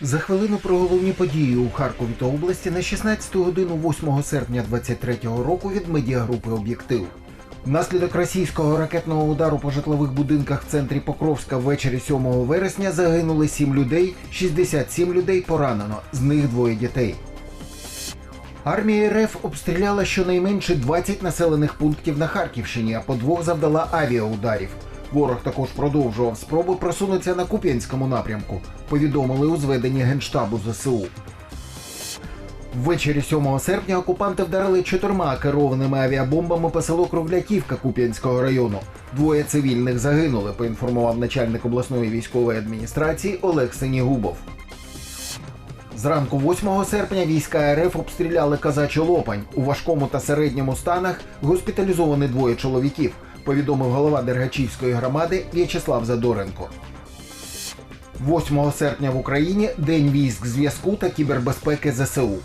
За хвилину про головні події у Харкові та області на 16 годину 8 серпня 23-го року від медіагрупи Об'єктив. Внаслідок російського ракетного удару по житлових будинках в центрі Покровська ввечері 7 вересня загинули 7 людей, 67 людей поранено, з них двоє дітей. Армія РФ обстріляла щонайменше 20 населених пунктів на Харківщині, а по двох завдала авіаударів. Ворог також продовжував спроби просунутися на Куп'янському напрямку, повідомили у зведенні Генштабу ЗСУ. Ввечері 7 серпня окупанти вдарили чотирма керованими авіабомбами по селу Кругляківка Куп'янського району. Двоє цивільних загинули, поінформував начальник обласної військової адміністрації Олег Синігубов. Зранку 8 серпня війська РФ обстріляли Казачу Лопань. У важкому та середньому станах госпіталізовані двоє чоловіків, повідомив голова Дергачівської громади В'ячеслав Задоренко. 8 серпня в Україні День військ зв'язку та кібербезпеки ЗСУ.